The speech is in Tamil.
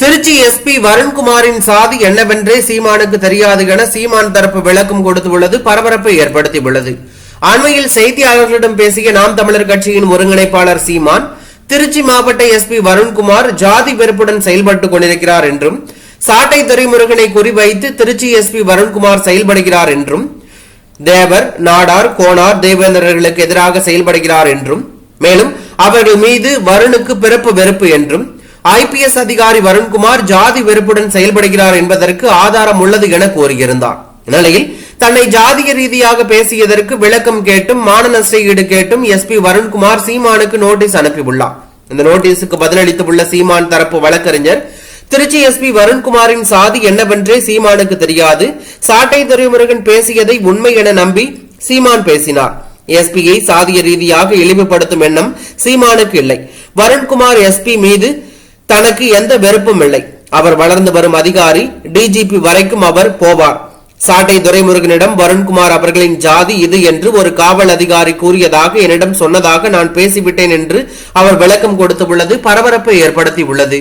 திருச்சி எஸ்பி வருண்குமாரின் சாதி என்னவென்றே சீமானுக்கு தெரியாது என சீமான் தரப்பு விளக்கம் கொடுத்துள்ளது பரபரப்பை ஏற்படுத்தியுள்ளது அண்மையில் செய்தியாளர்களிடம் பேசிய நாம் தமிழர் கட்சியின் ஒருங்கிணைப்பாளர் சீமான் திருச்சி மாவட்ட எஸ்பி வருண்குமார் ஜாதி வெறுப்புடன் செயல்பட்டுக் கொண்டிருக்கிறார் என்றும் சாட்டை துறைமுருகனை குறிவைத்து திருச்சி எஸ்பி வருண்குமார் செயல்படுகிறார் என்றும் தேவர் நாடார் கோனார் தேவேந்திரர்களுக்கு எதிராக செயல்படுகிறார் என்றும் மேலும் அவர்கள் மீது வருணுக்கு பிறப்பு வெறுப்பு என்றும் ஐபிஎஸ் அதிகாரி வருண்குமார் ஜாதி வெறுப்புடன் செயல்படுகிறார் என்பதற்கு ஆதாரம் உள்ளது என கூறியிருந்தார். இந்நிலையில் தன்னை ஜாதிய ரீதியாக பேசியதற்கு விளக்கம் கேட்டும் மான நஷ்ட ஈடு கேட்டும் எஸ்பி வருண்குமார் சீமானுக்கு நோட்டீஸ் அனுப்பியுள்ளார். இந்த நோட்டீஸுக்கு பதிலளித்துள்ள சீமான் தரப்பு வழக்கறிஞர் திருச்சி எஸ்பி வருண்குமாரின் சாதி என்னவென்றே சீமானுக்கு தெரியாது. சாட்டை துரைமுருகன் பேசியதை உண்மை என நம்பி சீமான் பேசினார். எஸ்பியை சாதிய ரீதியாக இழிவுபடுத்தும் எண்ணம் சீமானுக்கு இல்லை. வருண்குமார் எஸ்பி மீது தனக்கு எந்த வெறுப்பும் இல்லை. அவர் வளர்ந்து வரும் அதிகாரி டிஜிபி வரைக்கும் அவர் போவார். சாட்டை துரைமுருகனிடம் வருண்குமார் அவர்களின் ஜாதி இது என்று ஒரு காவல் அதிகாரி கூறியதாக என்னிடம் சொன்னதாக நான் பேசிவிட்டேன் என்று அவர் விளக்கம் கொடுத்துள்ளது பரபரப்பை ஏற்படுத்தியுள்ளது